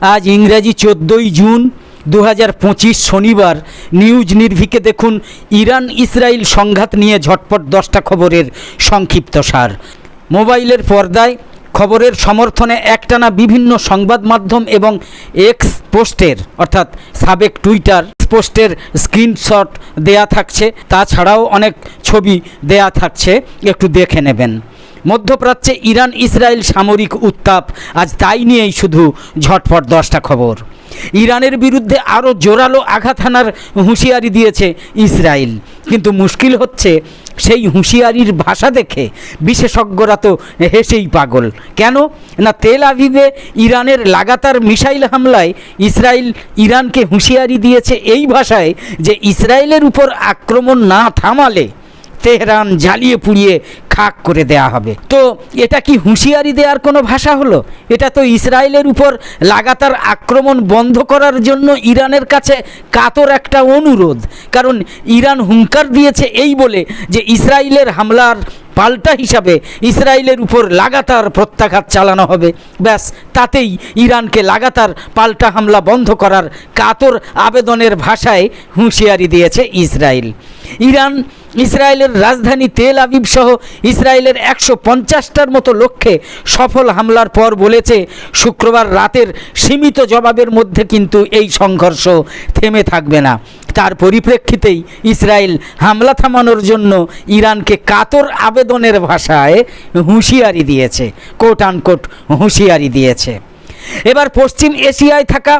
আজ ইংরাজি চোদ্দোই জুন দু হাজার পঁচিশ শনিবার। নিউজ নির্ভিকে দেখুন ইরান ইসরায়েল সংঘাত নিয়ে ঝটপট দশটা খবরের সংক্ষিপ্ত সার। মোবাইলের পর্দায় খবরের সমর্থনে একটানা বিভিন্ন সংবাদ মাধ্যম এবং এক্স পোস্টের, অর্থাৎ সাবেক টুইটার পোস্টের স্ক্রিনশট দেয়া থাকছে। তাছাড়াও অনেক ছবি দেয়া থাকছে, একটু দেখে নেবেন। মধ্যপ্রাচ্যে ইরান ইসরায়েল সামরিক উত্তাপ। আজ তাই নিয়েই শুধু ঝটফট দশটা খবর। ইরানের বিরুদ্ধে আরও জোরালো আঘাত হানার হুঁশিয়ারি দিয়েছে ইসরায়েল। কিন্তু মুশকিল হচ্ছে সেই হুঁশিয়ারির ভাষা দেখে বিশেষজ্ঞরা তো হেসেই পাগল। কেন? না তেল আভিভে ইরানের লাগাতার মিসাইল হামলায় ইসরায়েল ইরানকে হুঁশিয়ারি দিয়েছে এই ভাষায় যে ইসরায়েলের উপর আক্রমণ না থামালে তেহরান জ্বালিয়ে পুড়িয়ে খাক করে দেয়া হবে। তো এটা কি হুঁশিয়ারি দেওয়ার কোনো ভাষা হলো? এটা তো ইসরায়েলের উপর লাগাতার আক্রমণ বন্ধ করার জন্য ইরানের কাছে কাতর একটা অনুরোধ। কারণ ইরান হুঙ্কার দিয়েছে এই বলে যে ইসরায়েলের হামলার পাল্টা হিসাবে ইসরায়েলের উপর লাগাতার প্রত্যাঘাত চালানো হবে। ব্যাস, তাতেই ইরানকে লাগাতার পাল্টা হামলা বন্ধ করার কাতর আবেদনের ভাষায় হুঁশিয়ারি দিয়েছে ইসরায়েল। ইরান, ইসরায়েলের রাজধানী তেল আবিব সহ ইসরায়েলের একশো পঞ্চাশটার মতো লক্ষ্যে সফল হামলার পর বলেছে, শুক্রবার রাতের সীমিত জবাবের মধ্যে কিন্তু এই সংঘর্ষ থেমে থাকবে না। তার পরিপ্রেক্ষিতেই ইসরায়েল হামলা থামানোর জন্য ইরানকে কাতর আবেদনের ভাষায় হুঁশিয়ারি দিয়েছে কোট আনকোট হুঁশিয়ারি দিয়েছে। এবার পশ্চিম এশিয়ায় থাকা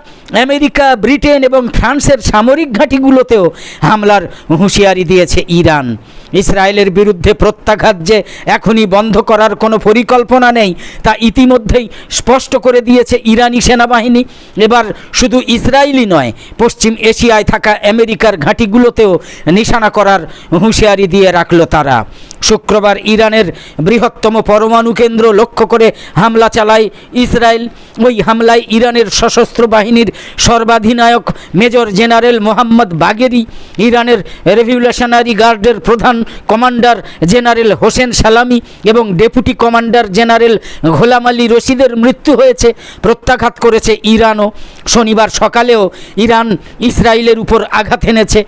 আমেরিকা ব্রিটেন এবং ফ্রান্সের সামরিক ঘাঁটিগুলোতেও হামলার হুঁশিয়ারি দিয়েছে ইরান। ইসরায়েলের বিরুদ্ধে প্রত্যাঘাত যে এখনই বন্ধ করার কোনো পরিকল্পনা নেই, তা ইতিমধ্যেই স্পষ্ট করে দিয়েছে ইরানি সেনাবাহিনী। এবার শুধু ইসরায়েলই নয়, পশ্চিম এশিয়ায় থাকা আমেরিকার ঘাঁটিগুলোতেও নিশানা করার হুঁশিয়ারি দিয়ে রাখল তারা। শুক্রবার ইরানের বৃহত্তম পরমাণু কেন্দ্র লক্ষ্য করে হামলা চালায় ইসরায়েল। ওই হামলায় ইরানের সশস্ত্র বাহিনীর সর্বাধিনায়ক মেজর জেনারেল মোহাম্মদ বাগেরি, ইরানের রেভিউলেশনারি গার্ডের প্রধান কমান্ডার জেনারেল হোসেন সালামি এবং deputy commander general Gholam Ali রশিদের মৃত্যু হয়েছে, প্রত্যাঘাত করেছে ইরানও। শনিবার সকালেও ইরান ইসরায়েলের উপর আঘাত এনেছে।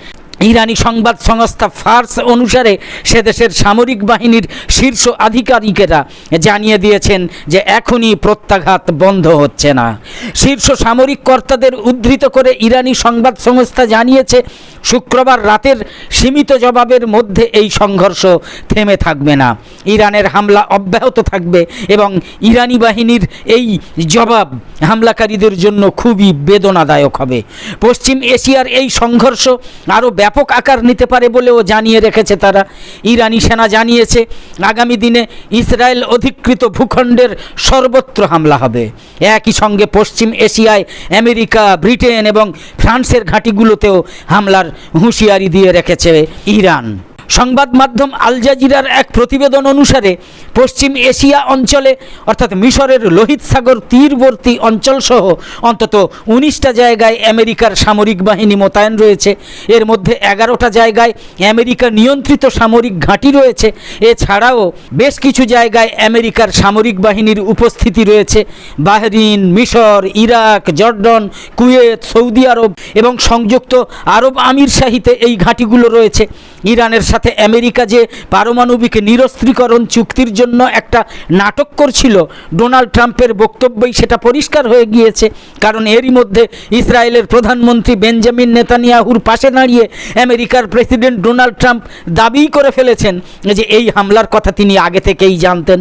ইরানি সংবাদ সংস্থা ফার্স অনুসারে সে দেশের সামরিক বাহিনীর শীর্ষ আধিকারিকেরা জানিয়ে দিয়েছেন যে এখনই প্রত্যাঘাত বন্ধ হচ্ছে না। শীর্ষ সামরিক কর্তাদের উদ্ধৃত করে ইরানি সংবাদ সংস্থা জানিয়েছে, শুক্রবার রাতের সীমিত জবাবের মধ্যে এই সংঘর্ষ থেমে থাকবে না। ইরানের হামলা অব্যাহত থাকবে এবং ইরানি বাহিনীর এই জবাব হামলাকারীদের জন্য খুবই বেদনাদায়ক হবে। পশ্চিম এশিয়ার এই সংঘর্ষ আরও ব্যাপক আকার নিতে পারে বলেও জানিয়ে রেখেছে তারা। ইরানি সেনা জানিয়েছে, আগামী দিনে ইসরায়েল অধিকৃত ভূখণ্ডের সর্বত্র হামলা হবে। একই সঙ্গে পশ্চিম এশিয়ায় আমেরিকা, ব্রিটেন এবং ফ্রান্সের ঘাঁটিগুলোতেও হামলার হুঁশিয়ারি দিয়ে রেখেছে ইরান। সংবাদ মাধ্যম আল জাজিরার এক প্রতিবেদন অনুসারে, পশ্চিম এশিয়া অঞ্চলে, অর্থাৎ মিশরের লোহিত সাগর তীরবর্তী অঞ্চলসহ অন্তত উনিশটা জায়গায় আমেরিকার সামরিক বাহিনী মোতায়েন রয়েছে। এর মধ্যে এগারোটা জায়গায় আমেরিকা নিয়ন্ত্রিত সামরিক ঘাঁটি রয়েছে। এছাড়াও বেশ কিছু জায়গায় আমেরিকার সামরিক বাহিনীর উপস্থিতি রয়েছে। বাহরিন, মিশর, Iraq, Jordan, Kuwait, Saudi Arabia এবং সংযুক্ত আরব আমির শাহিতে এই ঘাঁটিগুলো রয়েছে। ইরানের সাথে আমেরিকা যে পারমাণবিক নিরস্ত্রীকরণ চুক্তির জন্য একটা নাটক করছিল, ডোনাল্ড ট্রাম্পের বক্তব্যই সেটা পরিষ্কার হয়ে গিয়েছে। কারণ এরই মধ্যে ইসরায়েলের প্রধানমন্ত্রী বেঞ্জামিন নেতানিয়াহুর পাশে দাঁড়িয়ে আমেরিকার প্রেসিডেন্ট ডোনাল্ড ট্রাম্প দাবি করে ফেলেছেন যে এই হামলার কথা তিনি আগে থেকেই জানতেন।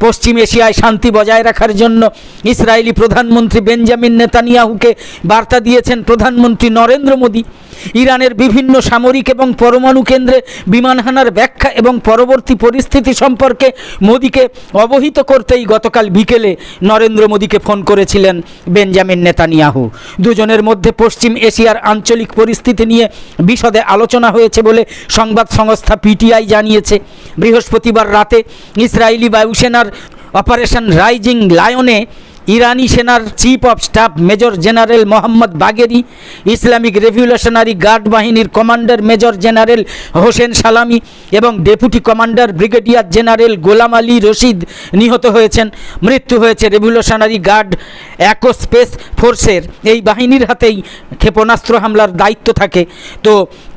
পশ্চিম এশিয়ায় শান্তি বজায় রাখার জন্য ইসরায়েলি প্রধানমন্ত্রী বেঞ্জামিন নেতানিয়াহুকে বার্তা দিয়েছেন প্রধানমন্ত্রী নরেন্দ্র মোদী। ইরানের বিভিন্ন সামরিক এবং পরমাণু কেন্দ্রে বিমান হানার ব্যাখ্যা এবং পরবর্তী পরিস্থিতি সম্পর্কে মোদীকে অবহিত করতেই গতকাল বিকেলে নরেন্দ্র মোদীকে ফোন করেছিলেন বেঞ্জামিন নেতানিয়াহু। দুজনের মধ্যে পশ্চিম এশিয়ার আঞ্চলিক পরিস্থিতি নিয়ে বিশদে আলোচনা হয়েছে বলে সংবাদ সংস্থা পিটিআই জানিয়েছে। বৃহস্পতিবার রাতে ইসরায়েলি বায়ুসেনার অপারেশন রাইজিং লায়নে ইরানি সেনার chief of staff major general Mohammad Bagheri Islamic revolutionary guard বাহিনীর commander major general Hossein Salami এবং deputy commander brigadier general Gholam Ali Rashid নিহত হয়েছেন। মৃত্যু হয়েছে রেভলিউশনারি গার্ড অ্যাকোস্পেস ফোর্সের এই বাহিনীর হাতেই ক্ষেপণাস্ত্র হামলার দায়িত্ব থাকে। তো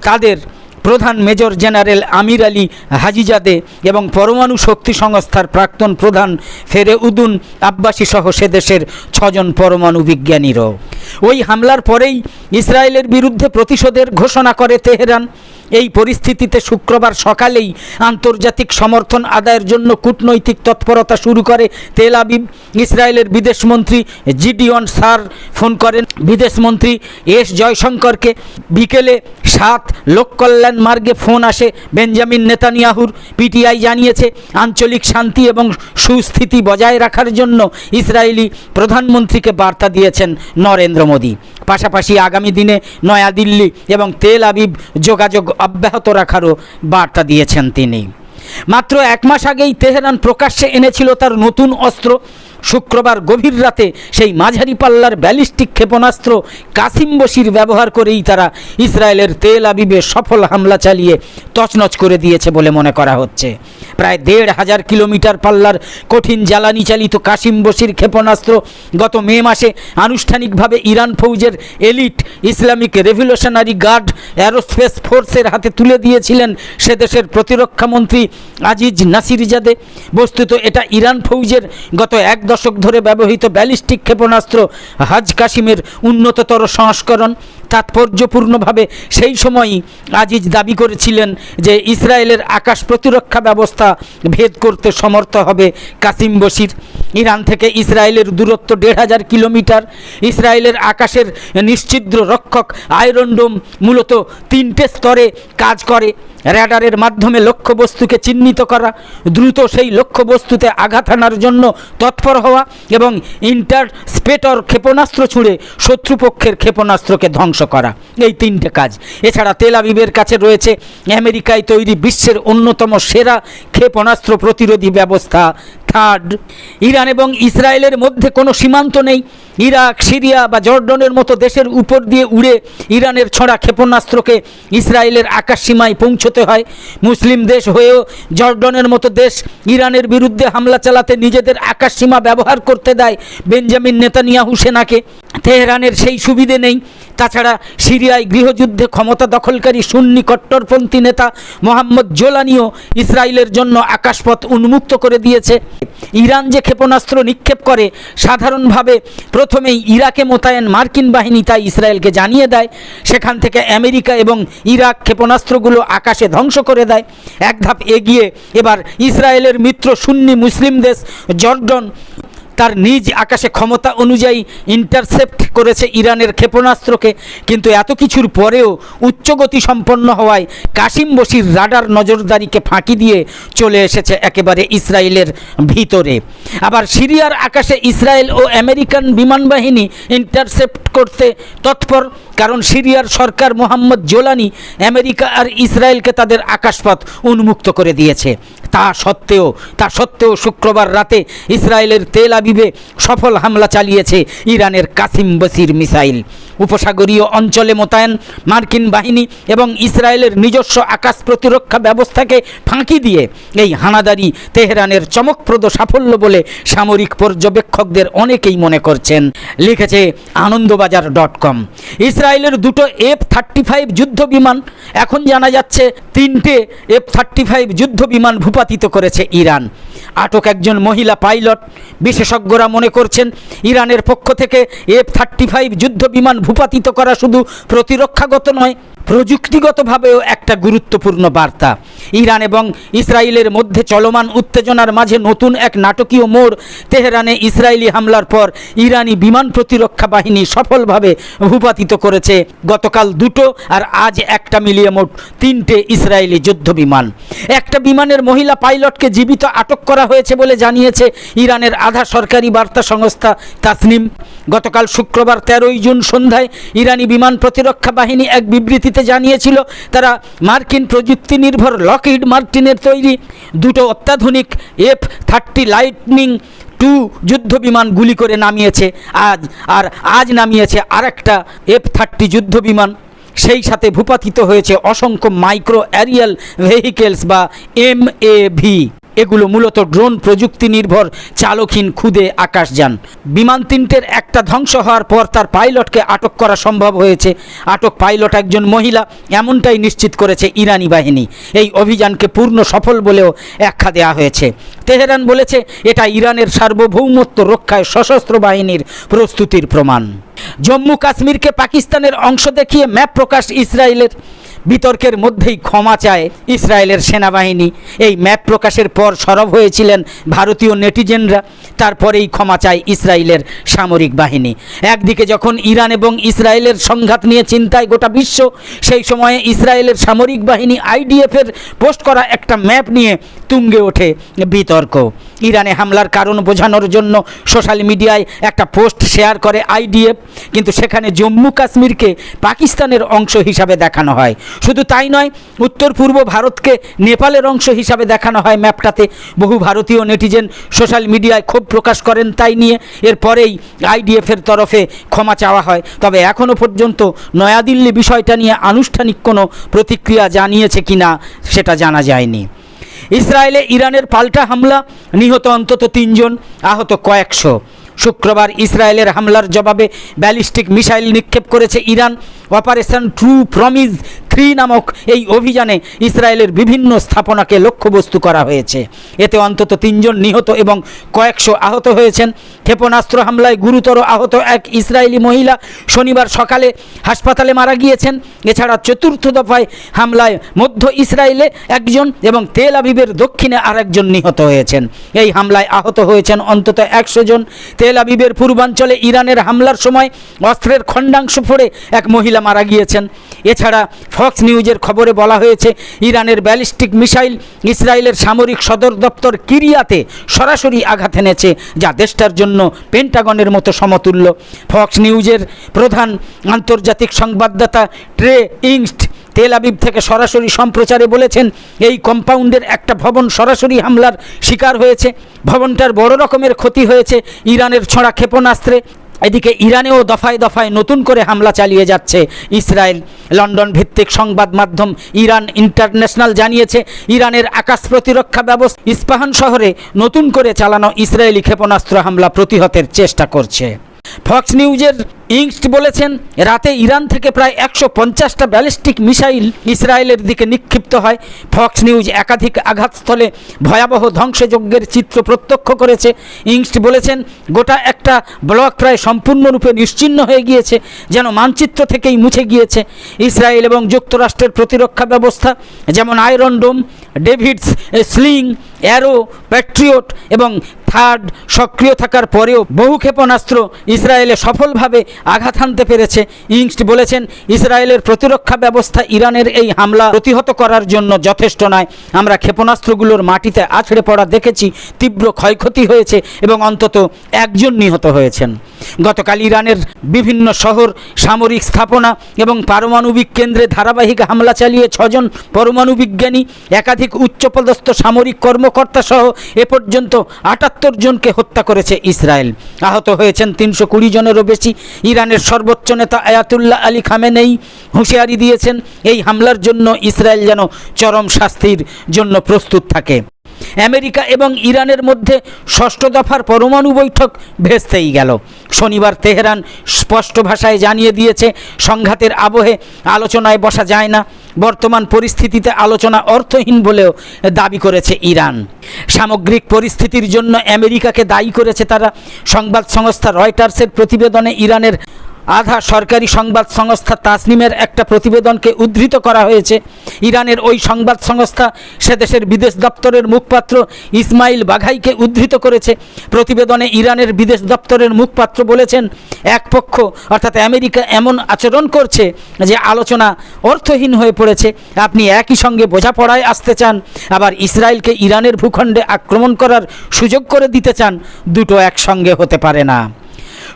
তাদের প্রধান major general Amir Ali Hajizadeh এবং পরমাণু শক্তি সংস্থার প্রাক্তন প্রধান ফেরেউদ্দিন আব্বাসী সহ সে দেশের ছজন পরমাণু বিজ্ঞানীরও। ওই হামলার পরেই ইসরায়েলের বিরুদ্ধে প্রতিশোধের ঘোষণা করে তেহরান। এই পরিস্থিতিতে শুক্রবার সকালেই আন্তর্জাতিক সমর্থন আদায়ের জন্য কূটনৈতিক তৎপরতা শুরু করে তেল আবিব। ইসরায়েলের বিদেশমন্ত্রী জিডিওন সার ফোন করেন বিদেশমন্ত্রী এস জয়শঙ্করকে। বিকেলে সাত লোককল্যাণ মার্গে ফোন আসে বেঞ্জামিন নেতানিয়াহুর। পিটিআই জানিয়েছে, আঞ্চলিক শান্তি এবং সুস্থিতি বজায় রাখার জন্য ইসরায়েলি প্রধানমন্ত্রীকে বার্তা দিয়েছেন নরেন্দ্র। মোদী। পাশাপাশি আগামী দিনে নয়াদিল্লি এবং তেল আবিব যোগাযোগ অব্যাহত রাখারও বার্তা দিয়েছেন তিনি। মাত্র এক মাস আগেই তেহরান প্রকাশ্যে এনেছিল তার নতুন অস্ত্র। শুক্রবার গভীর রাতে সেই মাঝারি পাল্লার ব্যালিস্টিক ক্ষেপণাস্ত্র কাসিম বসির ব্যবহার করেই তারা ইসরায়েলের তেল আবিবে সফল হামলা চালিয়ে তছনছ করে দিয়েছে বলে মনে করা হচ্ছে। প্রায় দেড় হাজার কিলোমিটার পাল্লার কঠিন জ্বালানি চালিত কাসিম বসির ক্ষেপণাস্ত্র গত মে মাসে আনুষ্ঠানিকভাবে Iran ফৌজের elite Islamic revolutionary guard aerospace ফোর্সের হাতে তুলে দিয়েছিলেন সে দেশের প্রতিরক্ষামন্ত্রী আজিজ নাসিরজাদে। বস্তুত এটা ইরান ফৌজের গত এক দশক ধরে ব্যবহৃত ব্যালিস্টিক ক্ষেপণাস্ত্র হাজ কাশিমের উন্নততর সংস্করণ তাৎপর্যপূর্ণভাবে সেই সময়ই আজিজ দাবি করেছিলেন যে ইসরায়েলের আকাশ প্রতিরক্ষা ব্যবস্থা ভেদ করতে সমর্থ হবে কাসিম বশির। ইরান থেকে ইসরায়েলের দূরত্ব দেড় হাজার কিলোমিটার। ইসরায়েলের আকাশের নিশ্ছিদ্র রক্ষক আয়রন ডোম মূলত তিনটে স্তরে কাজ করে। র্যাডারের মাধ্যমে লক্ষ্যবস্তুকে চিহ্নিত করা, দ্রুত সেই লক্ষ্যবস্তুতে আঘাত আনার জন্য তৎপর হওয়া এবং ইন্টারস্পেটর ক্ষেপণাস্ত্র ছুঁড়ে শত্রুপক্ষের ক্ষেপণাস্ত্রকে ধ্বংস করা, এই তিনটে কাজ। এছাড়া তেল আবিবের কাছে রয়েছে আমেরিকায় তৈরি বিশ্বের অন্যতম সেরা ক্ষেপণাস্ত্র প্রতিরোধী ব্যবস্থা থার্ড ইরান এবং ইসরায়েলের মধ্যে কোনো সীমান্ত নেই। ইরাক, সিরিয়া বা জর্ডনের মতো দেশের উপর দিয়ে উড়ে ইরানের ছড়া ক্ষেপণাস্ত্রকে ইসরায়েলের আকাশ সীমায় পৌঁছতে হয়। মুসলিম দেশ হয়েও জর্ডনের মতো দেশ ইরানের বিরুদ্ধে হামলা চালাতে নিজেদের আকাশ সীমা ব্যবহার করতে দেয় বেঞ্জামিন নেতানিয়া সেনাকে। তেহরানের সেই সুবিধে নেই। তাছাড়া সিরিয়ায় গৃহযুদ্ধে ক্ষমতা দখলকারী সুন্নি কট্টরপন্থী নেতা মোহাম্মদ জোলানিও ইসরায়েলের জন্য আকাশপথ উন্মুক্ত করে দিয়েছে। ইরান যে ক্ষেপণাস্ত্র নিক্ষেপ করে, সাধারণভাবে প্রথমেই ইরাকে মোতায়েন মার্কিন বাহিনী তাই ইসরায়েলকে জানিয়ে দেয়। সেখান থেকে আমেরিকা এবং ইরাক ক্ষেপণাস্ত্রগুলো আকাশে ধ্বংস করে দেয়। এক ধাপ এগিয়ে এবার ইসরায়েলের মিত্র সুন্নি মুসলিম দেশ জর্ডন তার নিজ আকাশে ক্ষমতা অনুযায়ী ইন্টারসেপ্ট করেছে ইরানের ক্ষেপণাস্ত্রকে। কিন্তু এত কিছুর পরেও উচ্চগতি সম্পন্ন হওয়ায় কাশিম বসির রাডার নজরদারিকে ফাঁকি দিয়ে চলে এসেছে একেবারে ইসরায়েলের ভিতরে। আবার সিরিয়ার আকাশে ইসরায়েল ও আমেরিকান বিমান বাহিনী ইন্টারসেপ্ট করতে তৎপর কারণ সিরিয়ার সরকার মোহাম্মদ জোলানি আমেরিকা আর ইসরায়েলকে তাদের আকাশপথ উন্মুক্ত করে দিয়েছে। তা সত্ত্বেও তা সত্ত্বেও শুক্রবার রাতে ইসরায়েলের তেল আবিবে সফল হামলা চালিয়েছে ইরানের কাসিম বসির মিসাইল। উপসাগরীয় অঞ্চলে মোতায়েন মার্কিন বাহিনী এবং ইসরায়েলের নিজস্ব আকাশ প্রতিরক্ষা ব্যবস্থাকে ফাঁকি দিয়ে এই হানাদারি তেহরানের চমকপ্রদ সাফল্য বলে সামরিক পর্যবেক্ষকদের অনেকেই মনে করছেন, লিখেছে আনন্দবাজার ডট কম। ইসরায়েলের দুটো এফ থার্টি ফাইভ যুদ্ধ বিমান এখন জানা যাচ্ছে তিনটে এফ থার্টি ফাইভ যুদ্ধ বিমান ভূপাতিত করেছে ইরান। আটক একজন মহিলা পাইলট। বিশেষজ্ঞরা মনে করছেন ইরানের পক্ষ থেকে এফ থার্টি ফাইভ যুদ্ধ বিমান ভূপাতিত করা শুধু প্রতিরক্ষাগত নয় প্রযুক্তিগতভাবেও একটা গুরুত্বপূর্ণ বার্তা। ইরান এবং ইসরায়েলের মধ্যে চলমান উত্তেজনার মাঝে নতুন এক নাটকীয় মোড় তেহরানে ইসরায়েলি হামলার পর ইরানি বিমান প্রতিরক্ষা বাহিনী সফলভাবে ভূপাতিত করেছে। গতকাল দুটো আর আজ একটা মিলিয়ে মোট তিনটে ইসরায়েলি যুদ্ধ বিমান একটা বিমানের মহিলা পাইলটকে জীবিত আটক করা হয়েছে বলে জানিয়েছে ইরানের আধা সরকারি বার্তা সংস্থা তাসনিম। গতকাল শুক্রবার তেরোই জুন সন্ধ্যায় ইরানি বিমান প্রতিরক্ষা বাহিনী এক বিবৃতিতে জানিয়েছিল, তারা মার্কিন প্রযুক্তি নির্ভর লকহিড মার্টিনের তৈরি দুটো অত্যাধুনিক এফ থার্টি লাইটনিং টু যুদ্ধ বিমান গুলি করে নামিয়েছে আজ, আর আজ নামিয়েছে আরেকটা এফ থার্টি যুদ্ধ বিমান। সেই সাথে ভূপাতিত হয়েছে অসংখ্য মাইক্রো অ্যারিয়াল ভেহিকেলস বা এম এ ভি। এগুলো মূলত ড্রোন প্রযুক্তি নির্ভর চালকহীন খুদে আকাশযান। বিমান তিনটের একটা ধ্বংস হওয়ার পর তার পাইলটকে আটক করা সম্ভব হয়েছে। আটক পাইলট একজন মহিলা, এমনটাই নিশ্চিত করেছে ইরানি বাহিনী। এই অভিযানকে পূর্ণ সফল বলেও ব্যাখ্যা দেওয়া হয়েছে। তেহরান বলেছে, এটা ইরানের সার্বভৌমত্ব রক্ষায় সশস্ত্র বাহিনীর প্রস্তুতির প্রমাণ। জম্মু কাশ্মীরকে পাকিস্তানের অংশ দেখিয়ে ম্যাপ প্রকাশ ইসরায়েলের। বিতর্কের মধ্যেই ক্ষমা চায় ইসরায়েলের সেনাবাহিনী। এই ম্যাপ প্রকাশের পর সরব হয়েছিলেন ভারতীয় নেটিজেনরা, তারপরেই ক্ষমা চায় ইসরায়েলের সামরিক বাহিনী। একদিকে যখন ইরান এবং ইসরায়েলের সংঘাত নিয়ে চিন্তায় গোটা বিশ্ব, সেই সময়ে ইসরায়েলের সামরিক বাহিনী আইডিএফের পোস্ট করা একটা ম্যাপ নিয়ে তুঙ্গে ওঠে বিতর্ক। ইরানে হামলার কারণ বোঝানোর জন্য সোশ্যাল মিডিয়ায় একটা পোস্ট শেয়ার করে আইডিএফ, কিন্তু সেখানে জম্মু কাশ্মীরকে পাকিস্তানের অংশ হিসাবে দেখানো হয়। শুধু তাই নয়, উত্তর পূর্ব ভারতকে নেপালের অংশ হিসাবে দেখানো হয় ম্যাপটাতে। বহু ভারতীয় নেটিজেন সোশ্যাল মিডিয়ায় ক্ষোভ প্রকাশ করেন তাই নিয়ে। এরপরেই আইডিএফের তরফে ক্ষমা চাওয়া হয়। তবে এখনও পর্যন্ত নয়াদিল্লি বিষয়টা নিয়ে আনুষ্ঠানিক কোনো প্রতিক্রিয়া জানিয়েছে কিনা, সেটা জানা যায়নি। ইসরায়েলে ইরানের পাল্টা হামলা, নিহত অন্তত তিনজন, আহত কয়েকশো। শুক্রবার ইসরায়েলের হামলার জবাবে ব্যালিস্টিক মিসাইল নিক্ষেপ করেছে Iran. Operation true promise three নামক এই অভিযানে ইসরায়েলের বিভিন্ন স্থাপনাকে লক্ষ্যবস্তু করা হয়েছে। এতে অন্তত তিনজন নিহত এবং কয়েকশো আহত হয়েছেন। ক্ষেপণাস্ত্র হামলায় গুরুতর আহত এক ইসরায়েলি মহিলা শনিবার সকালে হাসপাতালে মারা গিয়েছেন। এছাড়া চতুর্থ দফায় হামলায় মধ্য ইসরায়েলে একজন এবং তেল আবিবের দক্ষিণে আরেকজন নিহত হয়েছেন। এই হামলায় আহত হয়েছেন অন্তত একশো জন। তেল আবিবের পূর্বাঞ্চলে ইরানের হামলার সময় অস্ত্রের খণ্ডাংশ পড়ে এক মহিলা মারা গিয়েছেন। এছাড়া ফক্স নিউজের খবরে বলা হয়েছে, ইরানের ব্যালিস্টিক মিসাইল ইসরায়েলের সামরিক সদর দপ্তর কিরিয়াতে সরাসরি আঘাত এনেছে, যা দেশটার জন্য পেন্টাগনের মতো সমতুল্য। ফক্স নিউজের প্রধান আন্তর্জাতিক সংবাদদাতা ট্রে ইংস্ট তেল আবিব থেকে সরাসরি সম্প্রচারে বলেছেন, এই কম্পাউন্ডের একটা ভবন সরাসরি হামলার শিকার হয়েছে। ভবনটার বড় রকমের ক্ষতি হয়েছে ইরানের ছোঁড়া ক্ষেপণাস্ত্রে। এদিকে ইরানেও দফায় দফায় নতুন করে হামলা চালিয়ে যাচ্ছে ইসরায়েল। লন্ডন ভিত্তিক সংবাদ মাধ্যম ইরান ইন্টারন্যাশনাল জানিয়েছে, ইরানের আকাশ প্রতিরক্ষা ব্যবস্থা ইস্পাহান শহরে নতুন করে চালানো ইসরায়েলি ক্ষেপণাস্ত্র হামলা প্রতিহতের চেষ্টা করছে। ফক্স নিউজের ইংস্ট বলেছেন, রাতে ইরান থেকে প্রায় একশো পঞ্চাশটা ব্যালিস্টিক মিসাইল ইসরায়েলের দিকে নিক্ষিপ্ত হয়। ফক্স নিউজ একাধিক আঘাতস্থলে ভয়াবহ ধ্বংসযজ্ঞের চিত্র প্রত্যক্ষ করেছে। ইংস্ট বলেছেন, গোটা একটা ব্লক প্রায় সম্পূর্ণরূপে নিশ্চিহ্ন হয়ে গিয়েছে, যেন মানচিত্র থেকেই মুছে গিয়েছে। ইসরায়েল এবং যুক্তরাষ্ট্রের প্রতিরক্ষা ব্যবস্থা, যেমন Iron Dome, David's Sling, Arrow, Patriot এবং থার্ড সক্রিয় থাকার পরেও বহু ক্ষেপণাস্ত্র ইসরায়েলে সফলভাবে আঘাত হানতে পেরেছে। ইংস্ট বলেছেন, ইসরায়েলের প্রতিরক্ষা ব্যবস্থা ইরানের এই হামলা প্রতিহত করার জন্য যথেষ্ট নয়। আমরা ক্ষেপণাস্ত্রগুলোর মাটিতে আছড়ে পড়া দেখেছি, তীব্র ক্ষয়ক্ষতি হয়েছে এবং অন্তত একজন নিহত হয়েছেন। গতকাল ইরানের বিভিন্ন শহর, সামরিক স্থাপনা এবং পারমাণবিক কেন্দ্রে ধারাবাহিক হামলা চালিয়ে ছজন পরমাণু বিজ্ঞানী, একাধিক উচ্চপদস্থ সামরিক কর্মকর্তা সহ এ পর্যন্ত আটাত্তর জনকে হত্যা করেছে ইসরায়েল। আহত হয়েছেন তিনশো কুড়ি জনেরও বেশি ইরানের সর্বোচ্চ নেতা আয়াতুল্লাহ আলী খামেনেই হুঁশিয়ারি দিয়েছেন, এই হামলার জন্য ইসরায়েল যেন চরম শাস্তির জন্য প্রস্তুত থাকে। আমেরিকা এবং ইরানের মধ্যে ষষ্ঠ দফার পরমাণু বৈঠক ভেস্তেই গেল। শনিবার তেহরান স্পষ্ট ভাষায় জানিয়ে দিয়েছে, সংঘাতের আবহে আলোচনায় বসা যায় না। বর্তমান পরিস্থিতিতে আলোচনা অর্থহীন বলেও দাবি করেছে ইরান। সামগ্রিক পরিস্থিতির জন্য আমেরিকাকে দায়ী করেছে তারা। সংবাদ সংস্থা রয়টার্সের প্রতিবেদনে ইরানের আধা সরকারি সংবাদ সংস্থা তাসনিমের একটা প্রতিবেদনকে উদ্ধৃত করা হয়েছে। ইরানের ওই সংবাদ সংস্থা সে দেশের বিদেশ দপ্তরের মুখপাত্র ইসমাইল বাঘাইকে উদ্ধৃত করেছে। প্রতিবেদনে ইরানের বিদেশ দপ্তরের মুখপাত্র বলেছেন, এক পক্ষ, অর্থাৎ আমেরিকা এমন আচরণ করছে যে আলোচনা অর্থহীন হয়ে পড়েছে। আপনি একই সঙ্গে বোঝাপড়ায় আসতে চান, আবার ইসরায়েলকে ইরানের ভূখণ্ডে আক্রমণ করার সুযোগ করে দিতে চান, দুটো একসঙ্গে হতে পারে না।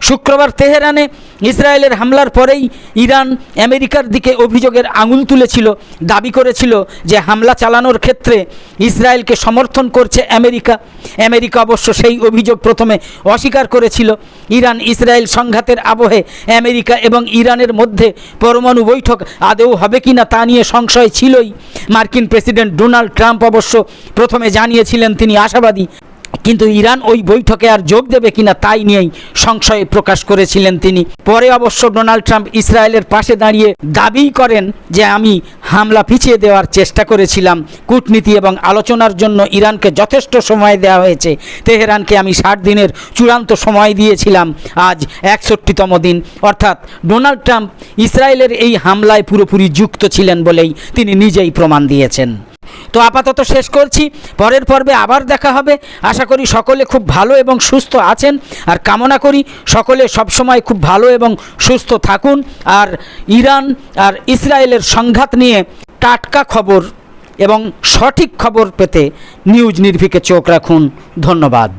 শুক্রবার তেহরানে ইসরায়েলের হামলার পরেই ইরান আমেরিকার দিকে অভিযোগের আঙুল তুলেছিল, দাবি করেছিল যে হামলা চালানোর ক্ষেত্রে ইসরায়েলকে সমর্থন করছে আমেরিকা। আমেরিকা অবশ্য সেই অভিযোগ প্রথমে অস্বীকার করেছিল। ইরান ইসরায়েল সংঘাতের আবহে আমেরিকা এবং ইরানের মধ্যে পরমাণু বৈঠক আদৌ হবে কিনা তা নিয়ে সংশয় ছিলই। মার্কিন প্রেসিডেন্ট ডোনাল্ড ট্রাম্প অবশ্য প্রথমে জানিয়েছিলেন তিনি আশাবাদী কিন্তু ইরান ওই বৈঠকে আর যোগ দেবে কিনা তাই নিয়েই সংশয় প্রকাশ করেছিলেন তিনি। পরে অবশ্য ডোনাল্ড ট্রাম্প ইসরায়েলের পাশে দাঁড়িয়ে দাবি করেন যে আমি হামলা পিছিয়ে দেওয়ার চেষ্টা করেছিলাম। কূটনীতি এবং আলোচনার জন্য ইরানকে যথেষ্ট সময় দেওয়া হয়েছে। তেহরানকে আমি ষাট দিনের চূড়ান্ত সময় দিয়েছিলাম। আজ একষট্টিতম দিন। অর্থাৎ ডোনাল্ড ট্রাম্প ইসরায়েলের এই হামলায় পুরোপুরি যুক্ত ছিলেন বলেই তিনি নিজেই প্রমাণ দিয়েছেন। তো আপাতত শেষ করছি। পরের পর্বে আবার দেখা হবে। আশা করি সকলে খুব ভালো এবং সুস্থ আছেন। আর কামনা করি সকলে সবসময় খুব ভালো এবং সুস্থ থাকুন। আর ইরান আর ইসরায়েলের সংঘাত নিয়ে টাটকা খবর এবং সঠিক খবর পেতে নিউজ নির্ভিকে চোখ রাখুন। ধন্যবাদ।